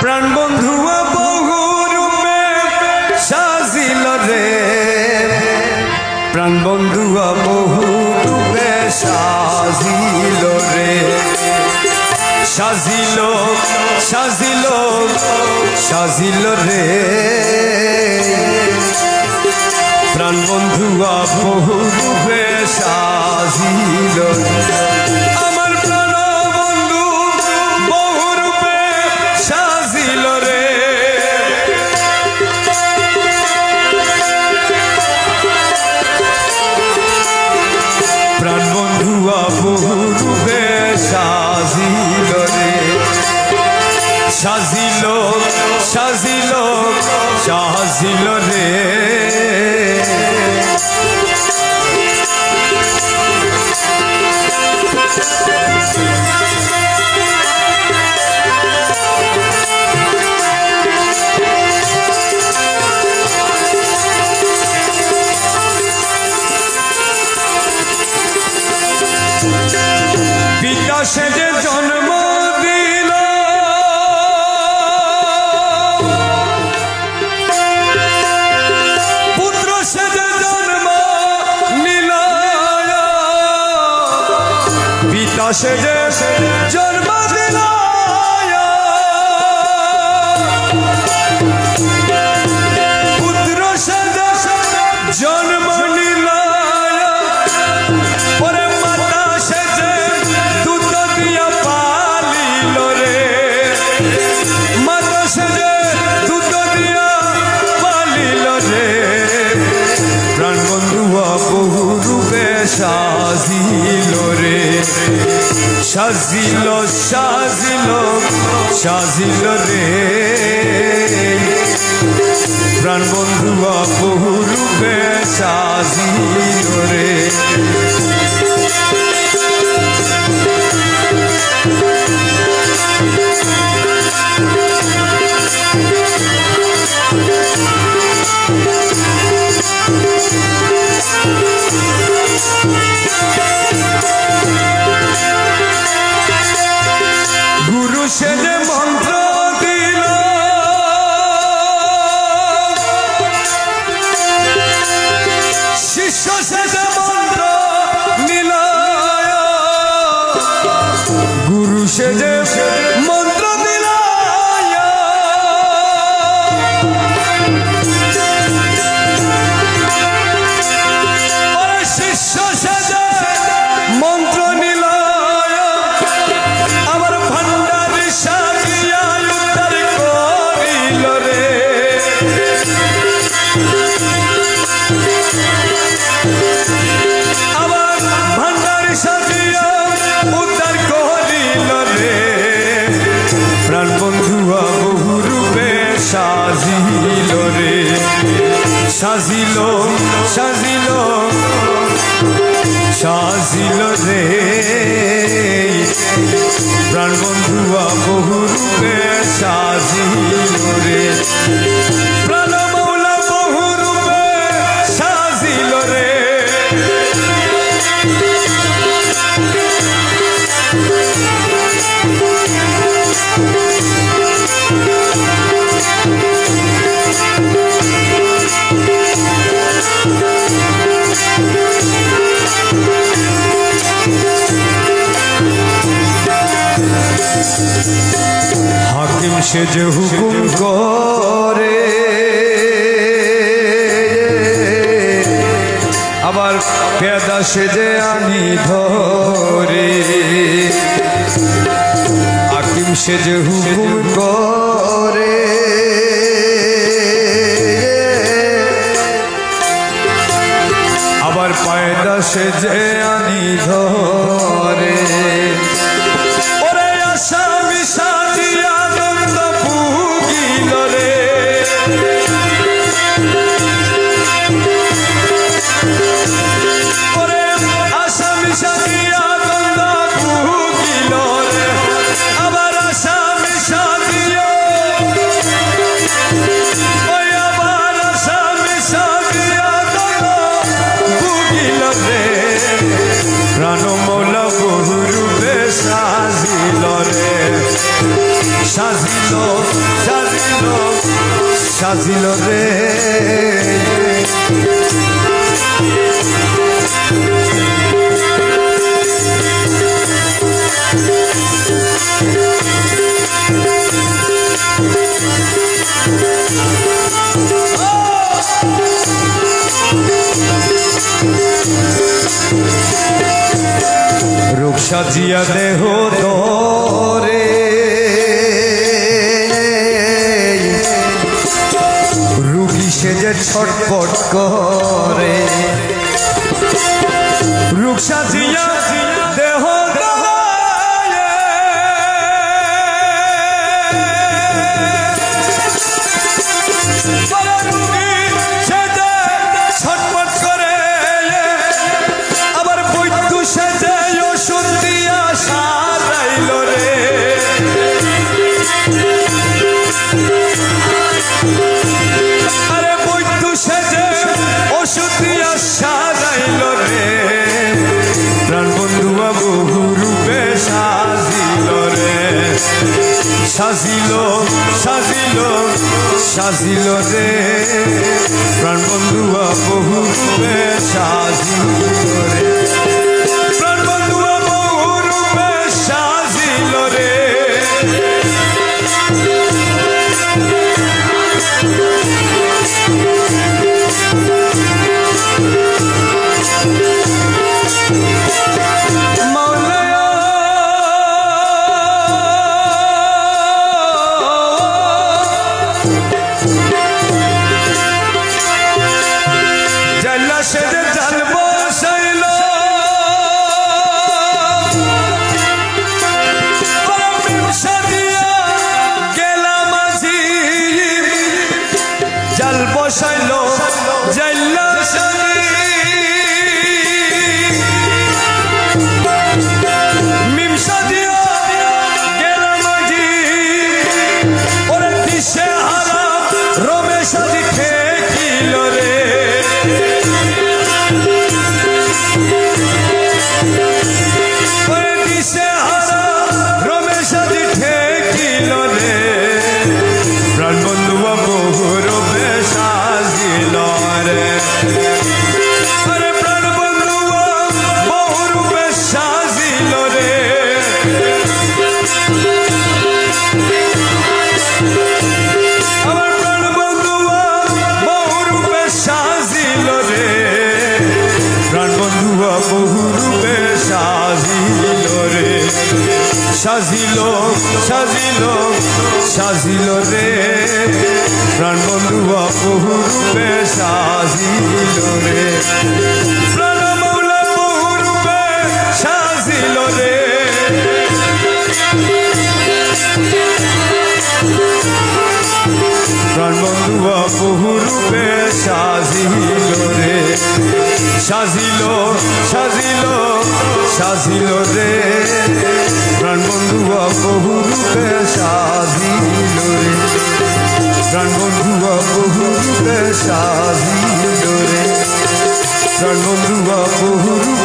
প্রাণ বন্ধু বহু রূপে সাজিল রে। প্রাণ বন্ধু বহু সাজিল রে। সাজিল সাজিল সাজিল রে। প্রাণ বন্ধু বহু সাজিল আমার পিতা যে জন্ম দিল। পুত্র সেজে জন্ম নিল। পিতা সেজে জন্ম দিল। সাজিল সাজিল সাজিল রে। প্রাণ বন্ধু বহু রূপে সাজিল রে। সাজিল সাজিলো সাজিল রে। প্রাণ বন্ধু বহু রূপে সাজিল রে। প্রাণ সে যে হুকুম করে। আবার পেদা সে যে আনি ধরে। হাকিম সে যে হুকুম করে। আবার পায়দা সে যে আনি ধরে। সাজিল সাজিল সাজিল রে। রূপ সাজিয়া দেহ রুগী যে ছটপট করে। রুকসা সাজিয়া সাজিল সাজিল সাজিল রে। প্রাণ বন্ধু বহু সাজিল। সাজিল সাজিল সাজিল রে। প্রাণ বন্ধুয়া বহু রূপে সাজিল রে। সাজিল রে। প্রাণ বন্ধুয়া বহু রূপে সাজিল রে। সাজিল সাজিল সাজিল রে। বন্ধুয়া সাধিল রে প্রাণ বন্ধুয়া বহুরূপে সাধিল রে প্রাণ বন্ধুয়া বহু রূপে